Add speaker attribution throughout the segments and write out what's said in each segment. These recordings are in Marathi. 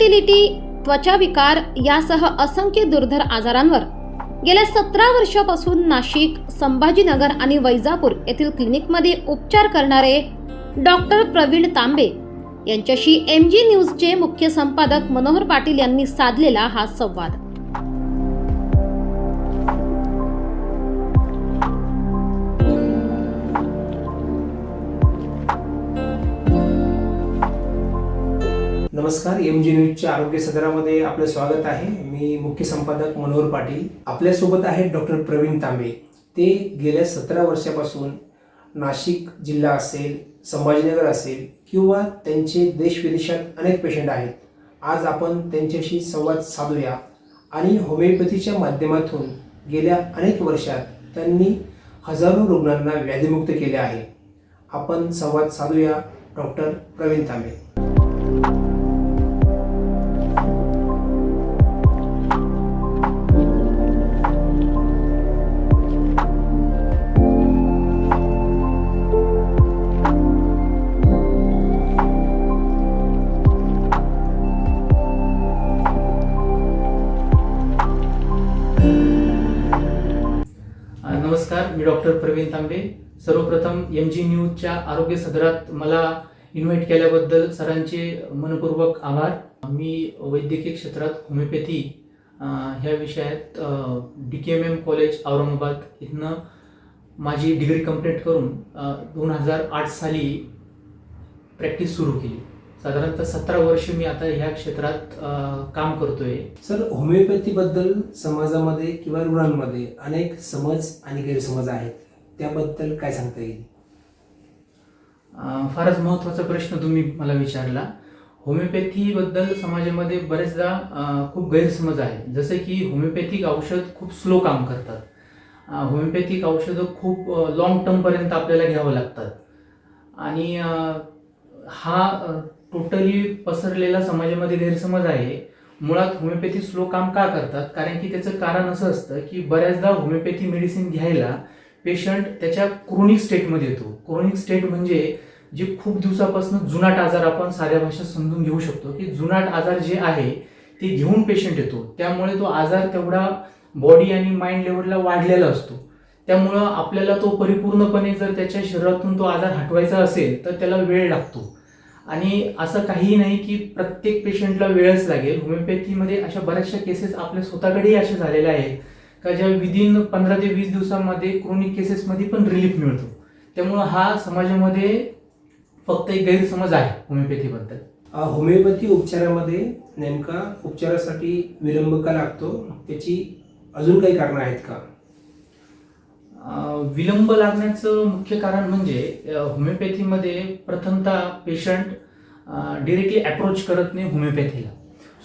Speaker 1: इन्फर्टिलिटी त्वचा विकार यासह असंख्य दुर्धर आजारांवर गेल्या सतरा वर्षापासून नाशिक संभाजीनगर आणि वैजापूर येथील क्लिनिकमध्ये उपचार करणारे डॉक्टर प्रवीण तांबे यांच्याशी एम जी न्यूजचे मुख्य संपादक मनोहर पाटील यांनी साधलेला हा संवाद.
Speaker 2: नमस्कार एम जी न्यूजच्या आरोग्य सदरामध्ये आपलं स्वागत आहे. मी मुख्य संपादक मनोहर पाटील. आपल्यासोबत आहेत डॉक्टर प्रवीण तांबे. ते गेल्या सतरा वर्षापासून नाशिक जिल्हा असेल संभाजीनगर असेल किंवा त्यांचे देश विदेशात अनेक पेशंट आहेत. आज आपण त्यांच्याशी संवाद साधूया आणि होमिओपॅथीच्या माध्यमातून गेल्या अनेक वर्षात त्यांनी हजारो रुग्णांना व्याधीमुक्त केले आहे. आपण संवाद साधूया डॉक्टर प्रवीण तांबे.
Speaker 3: प्रवीण तांबे सर्वप्रथम एम जी न्यूजच्या आरोग्य सदरात मला इन्व्हाइट केल्याबद्दल सरांचे मनपूर्वक आभार. मी वैद्यकीय क्षेत्रात होमिओपॅथी ह्या विषयात D K M M college Aurangabad इथनं माझी डिग्री कंप्लीट करून दोन हजार आठ साली प्रॅक्टिस सुरू केली. साधारणतः सतरा वर्ष मी आता ह्या क्षेत्रात काम करतोय.
Speaker 2: सर होमिओपॅथीबद्दल समाजामध्ये किंवा रुग्णांमध्ये अनेक समज आणि गैरसमज आहेत. त्याबद्दल काय सांगता येईल?
Speaker 3: फारच महत्त्वाचा प्रश्न तुम्ही मला विचारला. होमिओपॅथीबद्दल समाजामध्ये बरेचदा खूप गैरसमज आहे. जसे की होमिओपॅथिक औषध खूप स्लो काम करतात. होमिओपॅथिक औषधं खूप लॉंग टर्मपर्यंत आपल्याला घ्यावं लागतात. आणि हा टोटली पसरलेला समाजामध्ये गैरसमज आहे. मुळात होमिओपॅथी स्लो काम का करतात? कारण की त्याचं कारण असं असतं की बऱ्याचदा होमिओपॅथी मेडिसिन घ्यायला पेशंट त्याच्या क्रोनिक स्टेटमध्ये येतो. क्रोनिक स्टेट म्हणजे जे खूप दिवसापासून जुनाट आजार आपण साध्या भाषेत समजून घेऊ शकतो की जुनाट आजार जे आहे ते घेऊन पेशंट येतो. त्यामुळे तो आजार तेवढा बॉडी आणि माइंड लेवलला वाढलेला असतो. त्यामुळं आपल्याला तो परिपूर्णपणे जर त्याच्या शरीरातून तो आजार हटवायचा असेल तर त्याला वेळ लागतो. आणि असं काहीही नाही की प्रत्येक पेशंटला वेळच लागेल. होमिओपॅथीमध्ये अशा बऱ्याचशा केसेस आपल्या स्वतःकडेही अशा झालेल्या आहेत. का ज्या विदिन पंधरा ते वीस दिवसामध्ये क्रोनिक केसेसमध्ये पण रिलीफ मिळतो. त्यामुळं हा समाजामध्ये फक्त एक गैरसमज आहे होमिओपॅथीबद्दल
Speaker 2: होमिओपॅथी उपचारामध्ये नेमका उपचारासाठी विलंब का लागतो त्याची अजून काही कारणं आहेत का?
Speaker 3: विलंब लागण्याचं मुख्य कारण म्हणजे होमिओपॅथीमध्ये प्रथमतः पेशंट डिरेक्टली अप्रोच करत नाही होमिओपॅथीला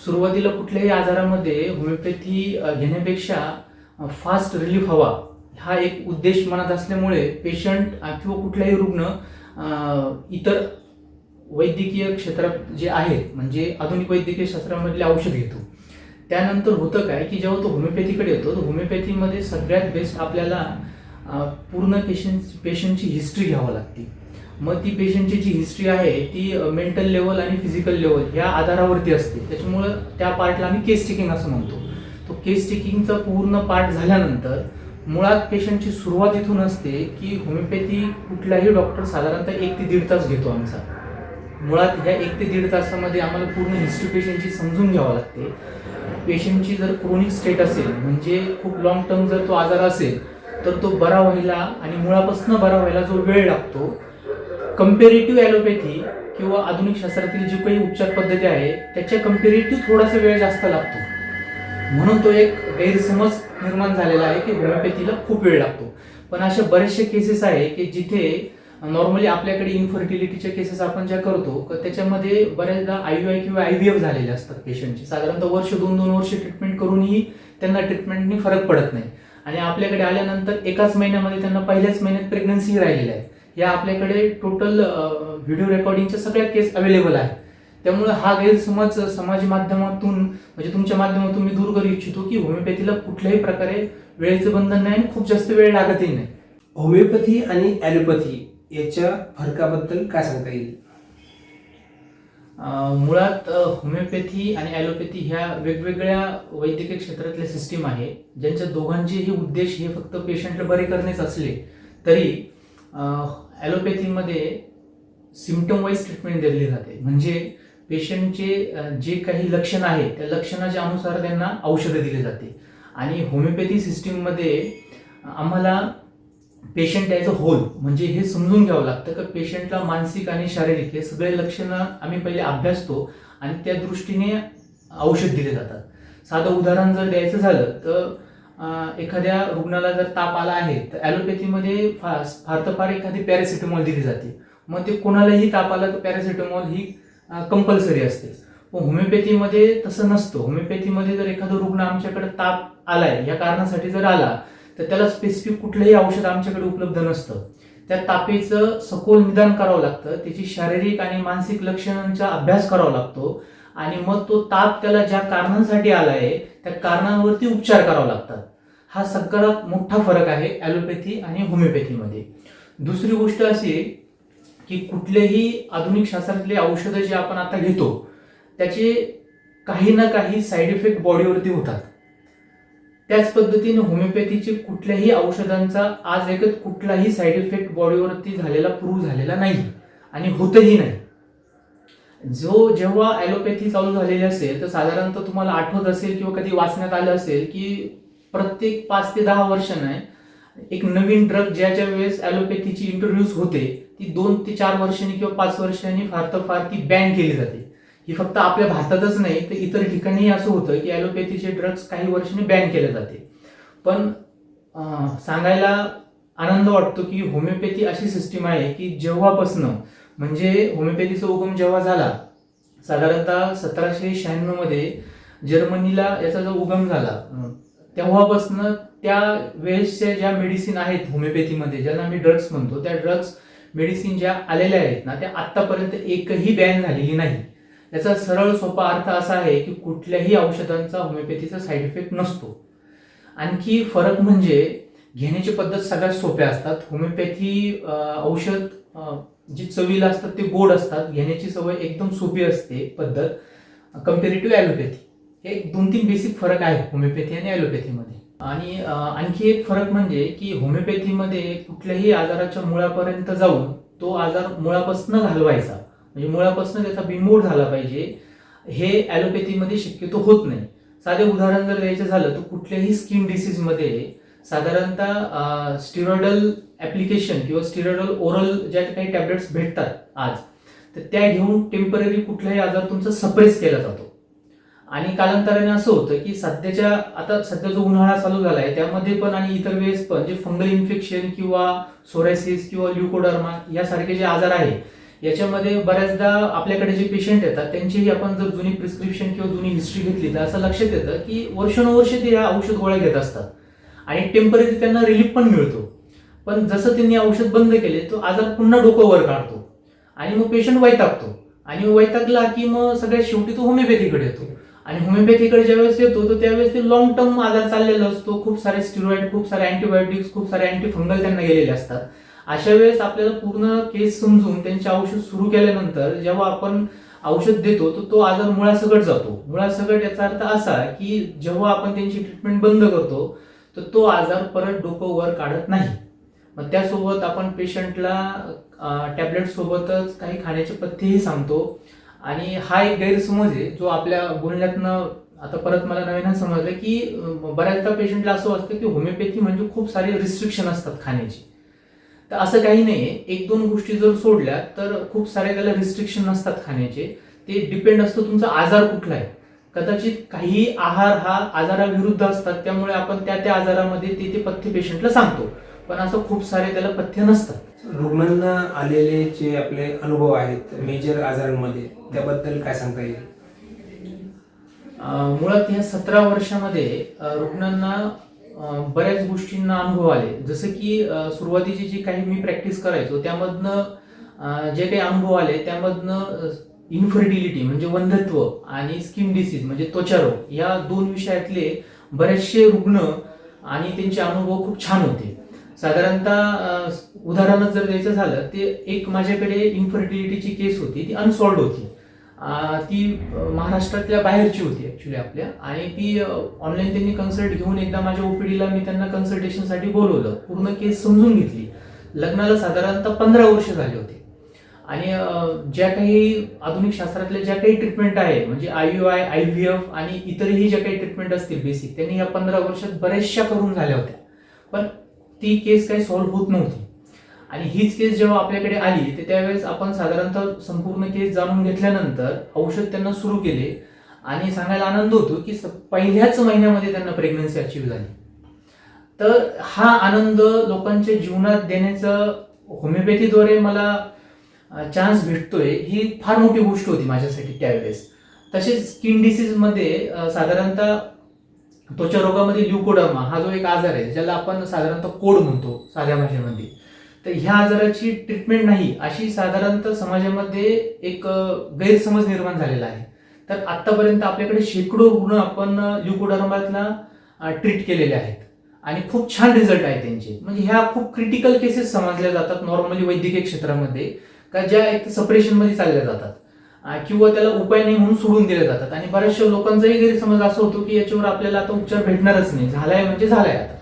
Speaker 3: सुरुवातीला कुठल्याही आजारामध्ये होमिओपॅथी घेण्यापेक्षा फास्ट रिलीफ हवा. हा एक उद्देश मनात असल्यामुळे पेशंट किंवा कुठलाही रुग्ण इतर वैद्यकीय क्षेत्रात जे आहेत म्हणजे आधुनिक वैद्यकीय शास्त्रामधले औषध घेतो. त्यानंतर होतं काय की जेव्हा तो होमिओपॅथीकडे येतो तर होमिओपॅथीमध्ये सगळ्यात बेस्ट आपल्याला पूर्ण पेशंट पेशंटची हिस्ट्री घ्यावं लागते. मग ती पेशंटची जी हिस्ट्री आहे ती मेंटल लेवल आणि फिजिकल लेवल ह्या आधारावरती असते. त्याच्यामुळं त्या पार्टला आम्ही केस टेकिंग असं म्हणतो. तो केस टेकिंगचा पूर्ण पाठ झाल्यानंतर मुळात पेशंटची सुरुवात इथून असते की होमिओपॅथी कुठलाही डॉक्टर साधारणतः एक ते दीड तास घेतो आमचा. मुळात ह्या एक ते दीड तासामध्ये आम्हाला पूर्ण हिस्ट्री पेशंटची समजून घ्यावं लागते. पेशंटची जर क्रोनिक स्टेट असेल म्हणजे खूप लॉंग टर्म जर तो आजार असेल तर तो बरा व्हायला आणि मुळापासून बरा व्हायला जो वेळ लागतो कम्पेरेटिव्ह ॲलोपॅथी किंवा आधुनिक शास्त्रातील जी काही उपचार पद्धती आहे त्याच्या कम्पेरेटिव्ह थोडासा वेळ जास्त लागतो. म्हणून तो एक गैरसमज निर्माण झालेला आहे की होमिओपॅथीला खूप वेळ लागतो. पण अशा बरेचसे केसेस आहे की जिथे नॉर्मली आपल्याकडे इन्फर्टिलिटीच्या केसेस आपण ज्या करतो त्याच्यामध्ये बऱ्याचदा आय यू आय किंवा आय व्ही एफ झालेले असतात पेशंटचे साधारणतः वर्ष दोन दोन वर्ष ट्रीटमेंट करूनही त्यांना ट्रीटमेंटनी फरक पडत नाही. आणि आपल्याकडे आल्यानंतर एकाच महिन्यामध्ये त्यांना पहिल्याच महिन्यात प्रेग्नन्सी राहिलेल्या आहेत. या आपल्याकडे टोटल व्हिडिओ रेकॉर्डिंगच्या सगळ्या केस अवेलेबल आहेत. त्यामुळे हा गैरसमज समाज माध्यमातून म्हणजे तुमच्या माध्यमातून मी दूर करू इच्छितो की होमिओपॅथीला कुठल्याही प्रकारे वेळेचं बंधन नाही आणि खूप जास्त वेळ लागतही नाही.
Speaker 2: होमिओपॅथी आणि ॲलोपॅथी याच्या फरकाबद्दल काय सांगता येईल?
Speaker 3: मुळात होमिओपॅथी आणि ॲलोपॅथी ह्या वेगवेगळ्या वैद्यकीय क्षेत्रातल्या सिस्टीम आहे ज्यांच्या दोघांचेही उद्देश हे फक्त पेशंटला बरे करण्याच असले तरी ॲलोपॅथीमध्ये सिमटम वाईज ट्रीटमेंट दिली जाते. म्हणजे पेशंटचे जे काही लक्षण आहे त्या लक्षणाच्या अनुसार त्यांना औषधं दिली जाते. आणि होमिओपॅथी सिस्टीममध्ये आम्हाला पेशंट ॲज अ होल म्हणजे हे समजून घ्यावं लागतं का पेशंटला मानसिक आणि शारीरिक हे सगळे लक्षणं आम्ही पहिले अभ्यासतो आणि त्या दृष्टीने औषध दिले जातात. साधं उदाहरण जर द्यायचं झालं तर एखाद्या रुग्णाला जर ताप आला आहे तर ॲलोपॅथीमध्ये फार फार तर फार एखादी पॅरासिटेमॉल दिली जाते. मग ते कोणालाही ताप आला तर पॅरासिटामॉल ही कंपल्सरी असते. पण होमिओपॅथीमध्ये तसं नसतं. होमिओपॅथीमध्ये जर एखादा रुग्ण आमच्याकडे ताप आलाय या कारणासाठी जर आला तर त्याला स्पेसिफिक कुठलंही औषध आमच्याकडे उपलब्ध नसतं. त्या तापेचं सखोल निदान करावं लागतं. त्याची शारीरिक आणि मानसिक लक्षणांचा अभ्यास करावा लागतो. आणि मग तो ताप त्याला ज्या कारणांसाठी आला आहे त्या कारणांवरती उपचार करावा लागतात. हा सगळ्यात मोठा फरक आहे ॲलोपॅथी आणि होमिओपॅथीमध्ये. दुसरी गोष्ट अशी की कुठलेही आधुनिक शास्त्रातले औषधं जे आपण आता घेतो त्याचे काही ना काही साईड इफेक्ट बॉडीवरती होतात. त्याच पद्धतीने होमिओपॅथीचे कुठल्याही औषधांचा आज एकच कुठलाही साईड इफेक्ट बॉडीवरती झालेला प्रूव्ह झालेला नाही आणि होतही नाही. जो जेव्हा ॲलोपॅथी चालू झालेली असेल तर साधारणतः तुम्हाला आठवत असेल किंवा कधी वाचण्यात आलं असेल की प्रत्येक पाच ते दहा वर्षांना एक नवीन ड्रग ज्याच्या वेळेस ॲलोपॅथीची इंट्रोड्यूस होते ती दोन ते चार वर्षांनी किंवा पाच वर्षांनी फार तर फार ती बॅन केली जाते. ही फक्त आपल्या भारतातच नाही तर इतर ठिकाणीही असं होतं की ॲलोपॅथीचे ड्रग्ज काही वर्षांनी बॅन केले जाते. पण सांगायला आनंद वाटतो की होमिओपॅथी अशी सिस्टीम आहे की जेव्हापासनं म्हणजे होमिओपॅथीचा उगम जेव्हा झाला साधारणतः सतराशे शहाण्णवमध्ये जर्मनीला याचा जो उगम झाला तेव्हापासनं त्या वेळेसच्या ज्या मेडिसिन आहेत होमिओपॅथीमध्ये ज्यांना आम्ही ड्रग्स म्हणतो त्या ड्रग्स मेडिसिन ज्या आलेल्या आहेत ना त्या आत्तापर्यंत एकही बॅन झालेली नाही. याचा सरळ सोपा अर्थ असा आहे की कुठल्याही औषधांचा होमिओपॅथीचा साईड इफेक्ट नसतो. आणखी फरक म्हणजे घेण्याची पद्धत सगळ्यात सोप्या असतात. होमिओपॅथी औषध जी चवीला असतात ते गोड असतात. घेण्याची सवय एकदम सोपी असते पद्धत. कम्पेरेटिव्ह ॲलोपॅथी हे एक दोन तीन बेसिक फरक आहे होमिओपॅथी आणि ॲलोपॅथीमध्ये आणि आणखी एक फरक म्हणजे की होमिओपॅथीमध्ये कुठल्याही आजाराच्या मुळापर्यंत जाऊन तो आजार मुळापासून घालवायचा. म्हणजे मुळापासून त्याचा बिमोड झाला पाहिजे. हे ॲलोपॅथीमध्ये शक्यतो होत नाही. साधे उदाहरण जर द्यायचं झालं तर कुठल्याही स्किन डिसीजमध्ये साधारणतः स्टिरॉइडल ॲप्लिकेशन किंवा स्टिरॉइडल ओरल ज्या काही टॅबलेट्स भेटतात आज तर त्या घेऊन टेंपररी कुठलाही आजार तुमचा सप्रेस केला जातो. आणि कालांतराने असं होतं की सध्याच्या आता सध्या जो उन्हाळा चालू झाला आहे त्यामध्ये पण आणि इतर वेळेस पण जे फंगल इन्फेक्शन किंवा सोरायसिस किंवा ल्युकोडर्मा यासारखे जे आजार आहे याच्यामध्ये बऱ्याचदा आपल्याकडे जे पेशंट येतात त्यांचीही आपण जर जुनी प्रिस्क्रिप्शन किंवा जुनी हिस्ट्री घेतली तर असं लक्षात येतं की वर्षानुवर्ष ते या औषध गोळ्या घेत असतात. आणि टेंपररी त्यांना रिलीफ पण मिळतो. पण जसं त्यांनी औषध बंद केले तो आजार पुन्हा डोकं वर काढतो. आणि मग पेशंट वैतागतो. आणि वैतागला की मग सगळ्यात शेवटी तो होमिओपॅथीकडे येतो. आणि होमिओपॅथीकडे ज्यावेळेस येतो तर त्यावेळेस ते लॉंग टर्म आजार चाललेला असतो. खूप सारे स्टिरॉइड खूप सारे अँटीबायोटिक्स खूप सारे अँटीफंगल त्यांना गेलेले असतात. अशा वेळेस आपल्याला पूर्ण केस समजून त्यांचे औषध सुरू केल्यानंतर जेव्हा आपण औषध देतो तर तो आजार मुळासकट जातो. मुळासकट याचा अर्थ असा की जेव्हा आपण त्यांची ट्रीटमेंट बंद करतो तर तो आजार परत डोकं वर काढत नाही. मग त्यासोबत आपण पेशंटला टॅबलेट सोबतच काही खाण्याचे पथ्येही सांगतो. आणि हा एक गैरसमज आहे जो आपल्या बोलण्यातनं आता परत मला नवीन समजलं की बऱ्याचदा पेशंटला असं वाटतं की होमिओपॅथी म्हणजे खूप सारे रिस्ट्रिक्शन असतात खाण्याची. तर असं काही नाहीये. एक दोन गोष्टी जर सोडल्या तर खूप सारे त्याला रिस्ट्रिक्शन नसतात खाण्याचे. ते डिपेंड असतो तुमचा आजार कुठला आहे कदाचित काही आहार हा आजाराविरुद्ध असतात त्यामुळे आपण त्या त्या आजारामध्ये ते ते पथ्य पेशंटला सांगतो. पण असं खूप सारे त्याला पथ्य नसतात.
Speaker 2: रुग्णांना आलेले जे आपले अनुभव आहेत मेजर आजारांमध्ये त्याबद्दल काय सांगता येईल?
Speaker 3: मुळात ह्या सतरा वर्षामध्ये रुग्णांना बऱ्याच गोष्टींना अनुभव आले. जसं की सुरुवातीची जी काही मी प्रॅक्टिस करायचो त्यामधनं जे काही अनुभव आले त्यामधनं इन्फर्टिलिटी म्हणजे वंधत्व आणि स्किन डिसीज म्हणजे त्वचारोग या दोन विषयातले बरेचसे रुग्ण आणि त्यांचे अनुभव खूप छान होते. साधारणतः उदाहरणच जर द्यायचं झालं ते एक माझ्याकडे इन्फर्टिलिटीची केस होती ती अनसॉल्ड होती. ती महाराष्ट्रातल्या बाहेरची होती ॲक्च्युली आपल्या. आणि ती ऑनलाईन त्यांनी कन्सल्ट घेऊन एकदा माझ्या ओपीडीला मी त्यांना कन्सल्टेशनसाठी बोलवलं. पूर्ण केस समजून घेतली. लग्नाला साधारणतः पंधरा वर्ष झाले होते. आणि ज्या काही आधुनिक शास्त्रातल्या ज्या काही ट्रीटमेंट आहे म्हणजे I U I I V F आणि इतरही ज्या काही ट्रीटमेंट असतील बेसिक त्यांनी या पंधरा वर्षात बऱ्याचशा करून झाल्या होत्या. पण ती केस काही सॉल्व्ह होत नव्हती. आणि हीच केस जेव्हा आपल्याकडे आली तर त्यावेळेस आपण साधारणतः संपूर्ण केस जाणून घेतल्यानंतर औषध त्यांना सुरू केले. आणि सांगायला आनंद होतो की स- पहिल्याच महिन्यामध्ये त्यांना प्रेग्नन्सी अचीव्ह झाली. तर हा आनंद लोकांच्या जीवनात देण्याचं होमिओपॅथीद्वारे मला चान्स भेटतोय ही फार मोठी गोष्ट होती माझ्यासाठी त्यावेळेस. तसेच स्किन डिसीजमध्ये साधारणतः त्वचा रोगामध्ये ल्युकोडर्मा हा जो एक आजार आहे ज्याला आपण साधारणतः कोड म्हणतो साध्या भाषेमध्ये. तर ह्या आजाराची ट्रीटमेंट नाही अशी साधारणतः समाजामध्ये एक गैरसमज निर्माण झालेला आहे. तर आतापर्यंत आपल्याकडे शेकडो रुग्ण आपण ल्युकोडर्मातला ट्रीट केलेले आहेत. आणि खूप छान रिझल्ट आहे त्यांचे. म्हणजे ह्या खूप क्रिटिकल केसेस समजल्या जातात नॉर्मली वैद्यकीय क्षेत्रामध्ये का ज्या एक सपरेशनमध्ये चालल्या जातात. किंवा त्याला उपाय नाही म्हणून सोडून दिले जातात. आणि बऱ्याचशा लोकांचाही गैरसमज असा होतो की याच्यावर आपल्याला आता उपचार भेटणारच नाही. झालाय म्हणजे झालाय आता.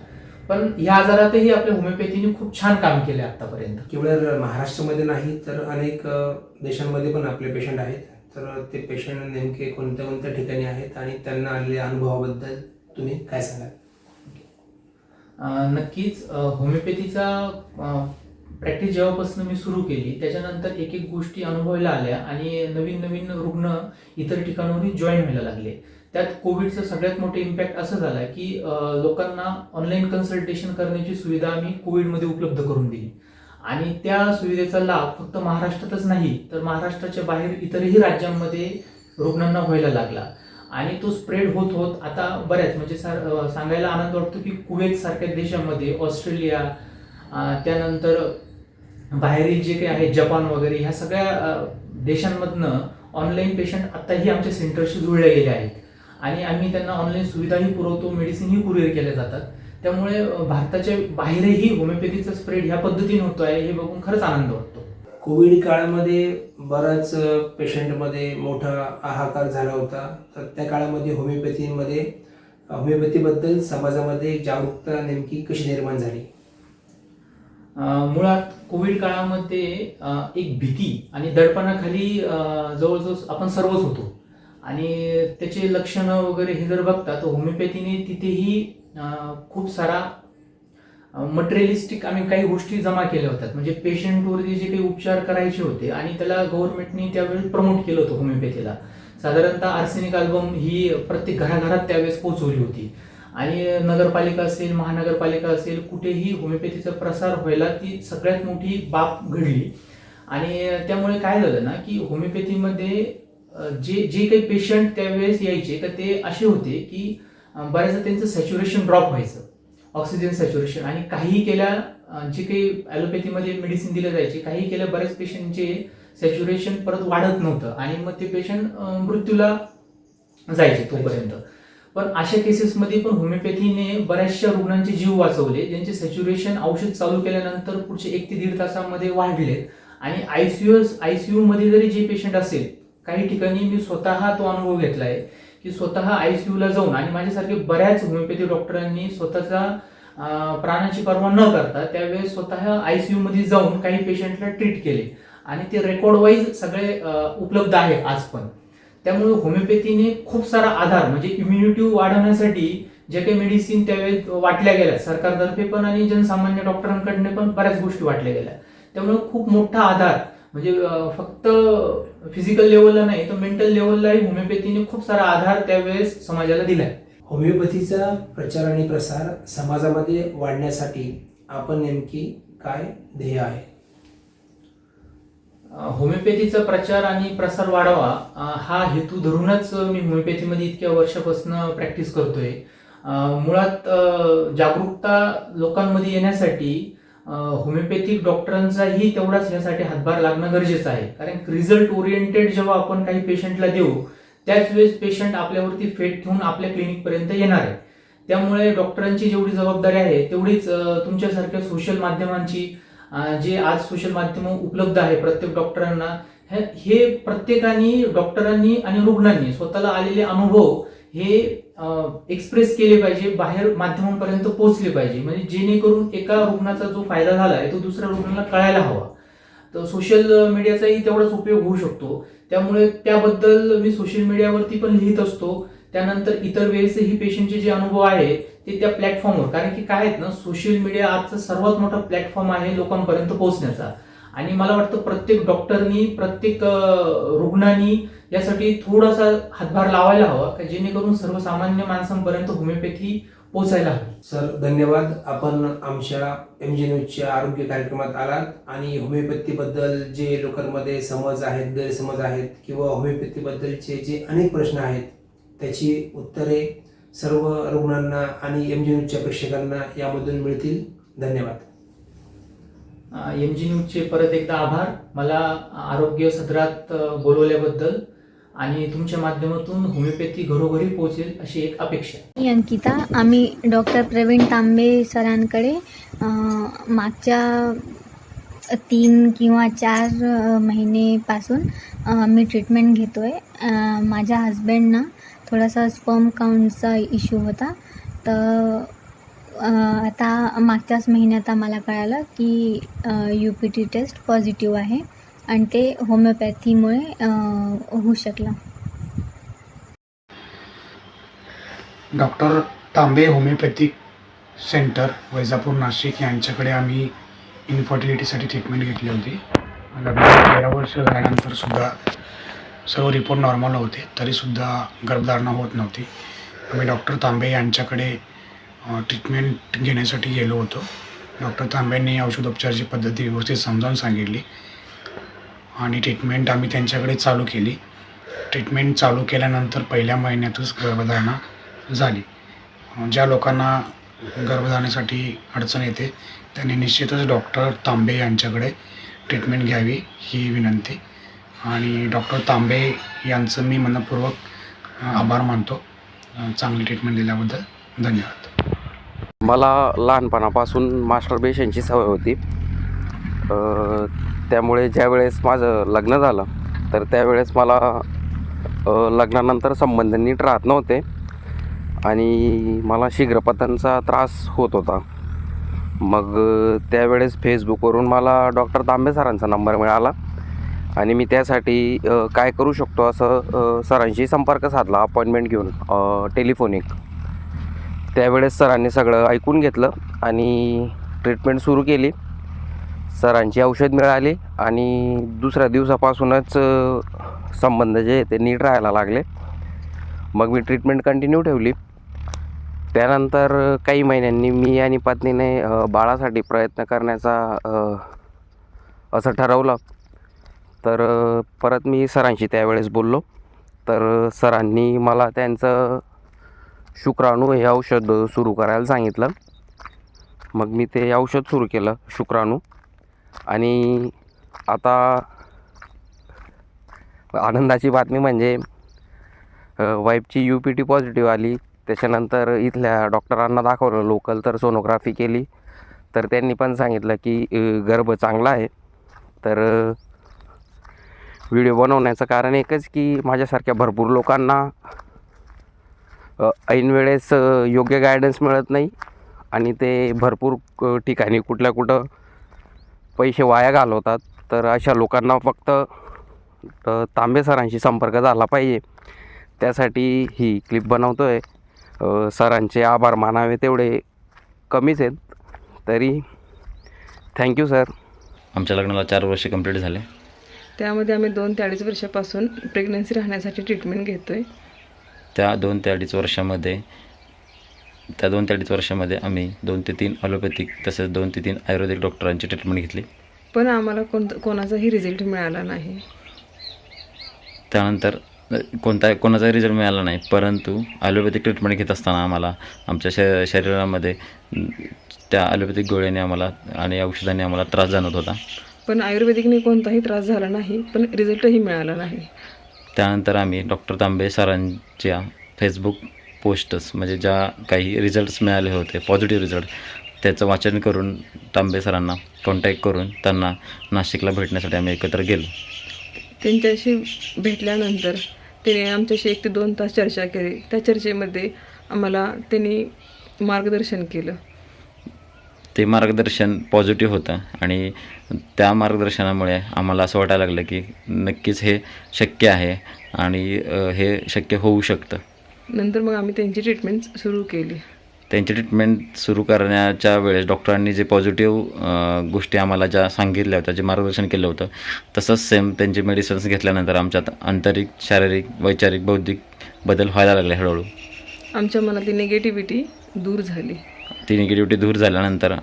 Speaker 3: पण ह्या आजारातही आपल्या होमिओपॅथीने खूप छान काम केले आतापर्यंत.
Speaker 2: केवळ महाराष्ट्रामध्ये नाही तर अनेक देशांमध्ये पण आपले पेशंट आहेत. तर ते पेशंट नेमके कोणत्या कोणत्या ठिकाणी आहेत आणि त्यांना आलेल्या अनुभवाबद्दल तुम्ही काय सांगाल?
Speaker 3: नक्कीच होमिओपॅथीचा प्रॅक्टिस जेव्हापासून मी सुरू केली त्याच्यानंतर एक एक गोष्टी अनुभवायला आल्या आणि नवीन नवीन रुग्ण इतर ठिकाणाहून जॉईन व्हायला लागले. त्यात कोविडचं सगळ्यात मोठं इम्पॅक्ट असं झालं की लोकांना ऑनलाईन कन्सल्टेशन करण्याची सुविधा आम्ही कोविडमध्ये उपलब्ध करून दिली. आणि त्या सुविधेचा लाभ फक्त महाराष्ट्रातच नाही तर महाराष्ट्राच्या बाहेर इतरही राज्यांमध्ये रुग्णांना व्हायला लागला. आणि तो स्प्रेड होत होत आता बऱ्याच म्हणजे सार- सांगायला आनंद वाटतो की कुवेत सारख्या देशामध्ये ऑस्ट्रेलिया त्यानंतर बाहेरील जे काही आहे जपान वगैरे ह्या सगळ्या देशांमधनं ऑनलाईन पेशंट आत्ताही आमच्या सेंटरशी जुळले गेले आहेत. आणि आम्ही त्यांना ऑनलाईन सुविधाही पुरवतो मेडिसिनही कुरिअर केल्या जातात. त्यामुळे भारताच्या बाहेरही होमिओपॅथीचा स्प्रेड ह्या पद्धतीने होतो आहे हे बघून खरंच आनंद वाटतो.
Speaker 2: कोविड काळामध्ये बराच पेशंटमध्ये मोठा हाहाकार झाला होता. तर त्या काळामध्ये होमिओपॅथीमध्ये होमिओपॅथीबद्दल समाजामध्ये जागरूकता नेमकी कशी निर्माण झाली?
Speaker 3: मुळात कोविड काळामध्ये एक भीती आणि दडपणाखाली जवळजवळ आपण सर्वच होतो. आणि त्याचे लक्षणं वगैरे हे जर बघता तर होमिओपॅथीने तिथेही खूप सारा मटेरियलिस्टिक आम्ही काही गोष्टी जमा केल्या होत्या. म्हणजे पेशंटवरती जे काही उपचार करायचे होते आणि त्याला गव्हर्नमेंटने त्यावेळी प्रमोट केलं होतं होमिओपॅथीला. साधारणतः आर्सेनिक अल्बम ही प्रत्येक घराघरात त्यावेळेस पोहोचवली होती. आणि नगरपालिका असेल महानगरपालिका असेल कुठेही होमिओपॅथीचा प्रसार व्हायला ती सगळ्यात मोठी बाब घडली. आणि त्यामुळे काय झालं ना की होमिओपॅथीमध्ये जे जे काही पेशंट त्यावेळेस यायचे तर ते असे होते की बऱ्याचदा त्यांचं सॅच्युरेशन ड्रॉप व्हायचं. ऑक्सिजन सॅच्युरेशन आणि काही केल्या जे काही ॲलोपॅथीमध्ये मेडिसिन दिले जायचे काही केल्या बऱ्याच पेशंटचे सॅच्युरेशन परत वाढत नव्हतं. आणि मग ते पेशंट मृत्यूला जायचे तोपर्यंत. पण अशा केसेसमध्ये पण होमिओपॅथीने बऱ्याचशा रुग्णांचे जीव वाचवले ज्यांचे सॅच्युरेशन औषध चालू केल्यानंतर पुढचे एक ते दीड तासामध्ये वाढले आणि आयसीयू आयसीयू मध्ये जरी जे पेशंट असेल काही ठिकाणी मी स्वतः तो अनुभव घेतला आहे की स्वतः आयसीयू ला जाऊन आणि माझ्यासारखे बऱ्याच होमिओपॅथी डॉक्टरांनी स्वतःचा प्राणाची पर्वा न करता त्यावेळेस स्वतः आयसीयू मध्ये जाऊन काही पेशंटला ट्रीट केले. आणि ते रेकॉर्ड वाईज सगळे उपलब्ध आहे आज पण. त्यामुळे होमिओपॅथीने खूप सारा आधार म्हणजे इम्युनिटी वाढवण्यासाठी जे काही मेडिसिन त्यावेळेस वाटल्या गेल्या सरकारतर्फे पण आणि जनसामान्य डॉक्टरांकडने पण बऱ्याच गोष्टी वाटल्या गेल्या. त्यामुळे खूप मोठा आधार म्हणजे फक्त फिजिकल लेवलला नाही तर मेंटल लेवललाही होमिओपॅथीने खूप सारा आधार त्यावेळेस समाजाला दिलाय.
Speaker 2: होमिओपॅथीचा प्रचार आणि प्रसार समाजामध्ये वाढण्यासाठी आपण नेमकी काय ध्येय आहे?
Speaker 3: होमिओपॅथीचा प्रचार आणि प्रसार वाढावा हा हेतू धरूनच मी होमिओपॅथीमध्ये इतक्या वर्षापासून प्रॅक्टिस करतोय. मुळात जागरूकता लोकांमध्ये येण्यासाठी होमिओपॅथिक डॉक्टरांचाही तेवढाच यासाठी हातभार लागणं गरजेचं आहे. कारण रिझल्ट ओरिएंटेड जेव्हा आपण काही पेशंटला देऊ त्याच वेळेस पेशंट आपल्यावरती फेट ठेवून आपल्या क्लिनिकपर्यंत येणार आहे. त्यामुळे डॉक्टरांची जेवढी जबाबदारी आहे तेवढीच तुमच्यासारख्या सोशल माध्यमांची जे आज सोशल माध्यम उपलब्ध आहे प्रत्येक डॉक्टरांना हे- हे प्रत्येकाने डॉक्टरांनी आणि रुग्णांनी स्वतःला आलेले अनुभव हे एक्सप्रेस केले पाहिजे बाहेर माध्यमांपर्यंत पोहोचले पाहिजे. म्हणजे जेणेकरून एका रुग्णाचा जो फायदा झाला आहे तो दुसऱ्या रुग्णाला कळायला हवा. तर सोशल मीडियाचाही तेवढाच उपयोग होऊ शकतो. त्यामुळे त्याबद्दल मी सोशल मीडियावरती पण लिहित असतो. त्यानंतर इतर वेळेसही पेशंटचे जे अनुभव आहे ते त्या प्लॅटफॉर्मवर कारण की काय आहेत ना सोशल मीडिया आजचा सर्वात मोठा प्लॅटफॉर्म आहे लोकांपर्यंत पोहोचण्याचा. आणि मला वाटतं प्रत्येक डॉक्टरनी प्रत्येक रुग्णांनी यासाठी थोडासा हातभार लावायला हवा का जेणेकरून सर्वसामान्य माणसांपर्यंत होमिओपॅथी पोहोचायला हवी.
Speaker 2: सर धन्यवाद. आपण आमच्या एम जी न्यूजच्या आरोग्य कार्यक्रमात आलात आणि होमिओपॅथीबद्दल जे लोकांमध्ये समज आहेत गैरसमज आहेत किंवा होमिओपॅथीबद्दलचे जे अनेक प्रश्न आहेत त्याची उत्तरे सर्व रुग्णांना आणि एम जी न्यूजच्या प्रेक्षकांना यामधून मिळतील. धन्यवाद.
Speaker 3: एम जी न्यूजचे परत एकदा आभार. मला आरोग्य सदरात अं, बोलवल्याबद्दल आणि तुमच्या माध्यमातून होमिओपॅथी घरोघरी पोहोचेल अशी एक अपेक्षा.
Speaker 4: मी अंकिता. आम्ही डॉक्टर प्रवीण तांबे सरांकडे मागच्या तीन किंवा चार महिनेपासून मी ट्रीटमेंट घेतो आहे माझ्या हजबंडना थोडासा स्पर्म काउंटचा इश्यू होता. तर आता मागच्याच महिन्यात आम्हाला कळालं की U P T test positive आहे आणि ते होमिओपॅथीमुळे होऊ शकलं.
Speaker 5: Doctor Tambe homeopathic centre Vaijapur Nashik यांच्याकडे आम्ही इन्फर्टिलिटीसाठी ट्रीटमेंट घेतली होती. लग्न तेरा वर्ष झाल्यानंतर सुद्धा सर्व रिपोर्ट नॉर्मल होते तरीसुद्धा गर्भधारणा होत नव्हती. आम्ही डॉक्टर तांबे यांच्याकडे ट्रीटमेंट घेण्यासाठी गेलो होतो. डॉक्टर तांबेंनी औषधोपचाराची पद्धती व्यवस्थित समजावून सांगितली आणि ट्रीटमेंट आम्ही त्यांच्याकडे चालू केली. ट्रीटमेंट चालू केल्यानंतर पहिल्या महिन्यातच गर्भधारणा झाली. ज्या लोकांना गर्भधारणेसाठी अडचण येते त्यांनी निश्चितच डॉक्टर तांबे यांच्याकडे ट्रीटमेंट घ्यावी ही विनंती. आणि डॉक्टर तांबे यांचं मी मनपूर्वक आभार मानतो. चांगली ट्रीटमेंट दिल्याबद्दल धन्यवाद.
Speaker 6: मला लहानपणापासून मास्टर मास्टरबेशनची सवय होती. त्यामुळे ज्यावेळेस माझं लग्न झालं तर त्यावेळेस मला लग्नानंतर संबंध नीट राहत नव्हते. आणि मला शीघ्रपतनचा त्रास होत होता. मग त्यावेळेस फेसबुकवरून मला डॉक्टर तांबे सरांचा नंबर मिळाला. आणि मी त्यासाठी काय करू शकतो असं सरांशी संपर्क साधला अपॉइंटमेंट घेऊन टेलिफोनिक. त्यावेळेस सरांनी सगळं ऐकून घेतलं आणि ट्रीटमेंट सुरू केली. सरांची औषध मिळाली आणि दुसऱ्या दिवसापासूनच संबंध जे ते नीट राहायला लागले. मग मी ट्रीटमेंट कंटिन्यू ठेवली. त्यानंतर काही महिन्यांनी मी आणि पत्नीने बाळासाठी प्रयत्न करण्याचा असं ठरवलं. तर परत मी सरांशी त्यावेळेस बोललो. तर सरांनी मला त्यांचं शुक्राणू हे औषध सुरू करायला सांगितलं. मग मी ते औषध सुरू केलं शुक्राणू. आणि आता आनंदाची बातमी म्हणजे वाईफची यू पी टी पॉझिटिव्ह आली. त्याच्यानंतर इथल्या डॉक्टरांना दाखवलं लोकल तर सोनोग्राफी केली. तर त्यांनी पण सांगितलं की गर्भ चांगला आहे. तर व्हिडिओ बनवण्याचं कारण एकच की माझ्यासारख्या भरपूर लोकांना ऐनवेळेस ऐन वेळेस योग्य गायडन्स मिळत नाही आणि ते भरपूर ठिकाणी कुठल्या कुठं पैसे वाया घालवतात. तर अशा लोकांना फक्त तांबे सरांशी संपर्क झाला पाहिजे. त्यासाठी ही क्लिप बनवतो आहे सरांचे आभार मानावे तेवढे कमीच आहेत. तरी थँक्यू सर
Speaker 7: आमच्या लग्नाला चार वर्ष कंप्लीट झाले.
Speaker 8: त्यामध्ये आम्ही दोन ते अडीच वर्षापासून प्रेग्नन्सी राहण्यासाठी ट्रीटमेंट घेतो आहे
Speaker 7: त्या दोन ते अडीच वर्षामध्ये त्या दोन ते अडीच वर्षामध्ये आम्ही दोन ते तीन ॲलोपॅथिक तसेच दोन ते तीन आयुर्वेदिक डॉक्टरांची ट्रीटमेंट घेतली.
Speaker 8: पण आम्हाला कोण कोणाचाही रिझल्ट मिळाला नाही.
Speaker 7: त्यानंतर कोणता कोणाचाही रिझल्ट मिळाला नाही परंतु ॲलोपॅथिक ट्रीटमेंट घेत असताना आम्हाला आमच्या श शरीरामध्ये त्या ॲलोपॅथिक गोळ्याने आम्हाला आणि औषधाने आम्हाला त्रास जाणवत होता.
Speaker 8: पण आयुर्वेदिकने कोणताही त्रास झाला नाही पण रिझल्टही मिळाला नाही.
Speaker 7: त्यानंतर आम्ही डॉक्टर तांबे सरांच्या फेसबुक पोस्टस म्हणजे ज्या काही रिझल्ट्स मिळाले होते पॉझिटिव्ह रिझल्ट त्याचं वाचन करून तांबे सरांना कॉन्टॅक्ट करून त्यांना नाशिकला भेटण्यासाठी आम्ही एकत्र गेलो.
Speaker 8: त्यांच्याशी भेटल्यानंतर त्याने आमच्याशी एक ते दोन तास चर्चा केली. त्या चर्चेमध्ये आम्हाला त्यांनी मार्गदर्शन केलं.
Speaker 7: ते मार्गदर्शन पॉझिटिव्ह होतं आणि त्या मार्गदर्शनामुळे आम्हाला असं वाटायला लागलं की नक्कीच हे शक्य आहे आणि हे शक्य होऊ शकतं.
Speaker 8: नंतर मग आम्ही त्यांची ट्रीटमेंट सुरू केली.
Speaker 7: त्यांची ट्रीटमेंट सुरू करण्याच्या वेळेस डॉक्टरांनी जे पॉझिटिव्ह गोष्टी आम्हाला ज्या सांगितल्या होत्या जे मार्गदर्शन केलं होतं तसंच सेम त्यांचे मेडिसिन्स घेतल्यानंतर आमच्यात आंतरिक शारीरिक वैचारिक बौद्धिक बदल व्हायला लागले हळूहळू.
Speaker 8: आमच्या मनातली निगेटिव्हिटी दूर झाली.
Speaker 7: ती निगेटिव्हिटी दूर झाल्यानंतर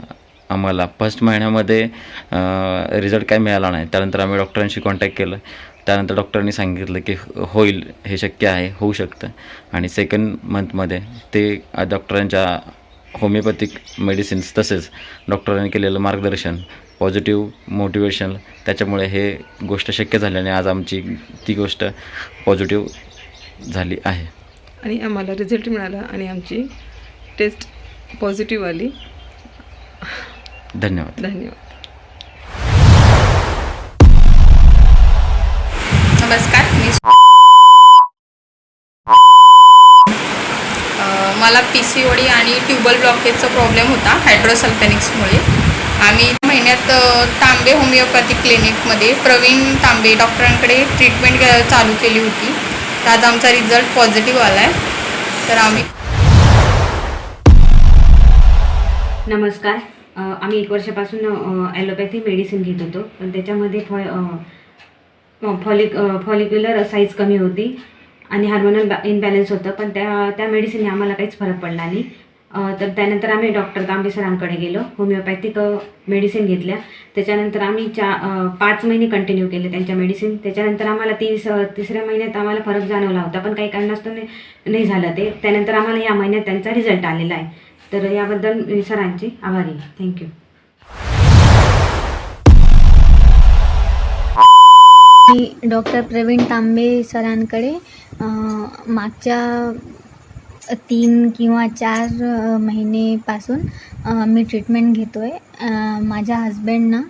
Speaker 7: आम्हाला. फर्स्ट महिन्यामध्ये रिझल्ट काय मिळाला नाही. त्यानंतर आम्ही डॉक्टरांशी कॉन्टॅक्ट केलं. त्यानंतर डॉक्टरांनी सांगितलं की होईल हे शक्य आहे होऊ शकतं. आणि सेकंड मंथमध्ये ते डॉक्टरांच्या होमिओपॅथिक मेडिसिन्स तसेच डॉक्टरांनी केलेलं मार्गदर्शन पॉझिटिव्ह मोटिवेशन त्याच्यामुळे हे गोष्ट शक्य झाल्याने आज आमची ती गोष्ट पॉझिटिव्ह झाली आहे.
Speaker 8: आणि आम्हाला रिझल्ट मिळाला आणि आमची टेस्ट पॉझिटिव्ह आली.
Speaker 7: धन्यवाद.
Speaker 8: धन्यवाद.
Speaker 9: नमस्कार मी मला पी सी ओडी आणि ट्युबल ब्लॉकेजचा प्रॉब्लेम होता हायड्रोसल्फेनिक्समुळे. आम्ही महिन्यात तांबे होमिओपॅथिक क्लिनिकमध्ये प्रवीण तांबे डॉक्टरांकडे ट्रीटमेंट चालू केली होती. तर आज आमचा रिझल्ट पॉझिटिव्ह आला आहे तर आम्ही
Speaker 10: नमस्कार. आम्ही एक वर्षापासून ॲलोपॅथी मेडिसिन घेत होतो. पण त्याच्यामध्ये फॉ फॉलिक फॉलिक्युलर साईज कमी होती आणि हार्मोनल बॅ इनबॅलन्स होतं. पण त्या त्या मेडिसिनने आम्हाला काहीच फरक पडला नाही. तर त्यानंतर आम्ही डॉक्टर तांबे सरांकडे गेलो. होमिओपॅथिक मेडिसिन घेतल्या. त्याच्यानंतर आम्ही चा पाच महिने कंटिन्यू केले त्यांच्या मेडिसिन त्याच्यानंतर आम्हाला तीस तिसऱ्या महिन्यात आम्हाला फरक जाणवला होता. पण काही कारणास्तव नाही नाही झालं ते. त्यानंतर आम्हाला या महिन्यात त्यांचा रिझल्ट आलेला आहे. तर याबद्दल मी आभारी आहे. थँक्यू
Speaker 4: मी डॉक्टर प्रवीण तांबे सरांकडे मागच्या तीन किंवा चार महिनेपासून मी ट्रीटमेंट घेतो आहे माझ्या हजबंडना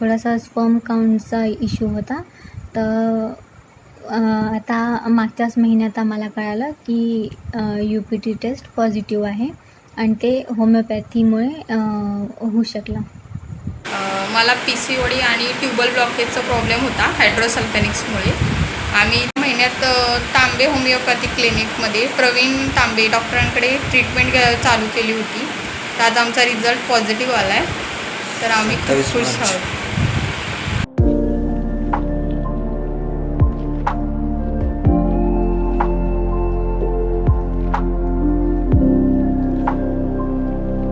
Speaker 4: थोडासा स्पर्म काउंटचा इश्यू होता. तर आता मागच्याच महिन्यात आम्हाला कळालं की U P T test positive आहे. आणि ते होमिओपॅथीमुळे होऊ शकलं.
Speaker 9: मला पी सी ओडी आणि ट्युबल ब्लॉकेजचा प्रॉब्लेम होता हायड्रोसल्फेनिक्समुळे आम्ही महिन्यात तांबे होमिओपॅथिक क्लिनिकमध्ये प्रवीण तांबे डॉक्टरांकडे ट्रीटमेंट चालू केली होती. तर आज आमचा रिझल्ट पॉझिटिव्ह आला आहे तर आम्ही खूप खुश आहोत.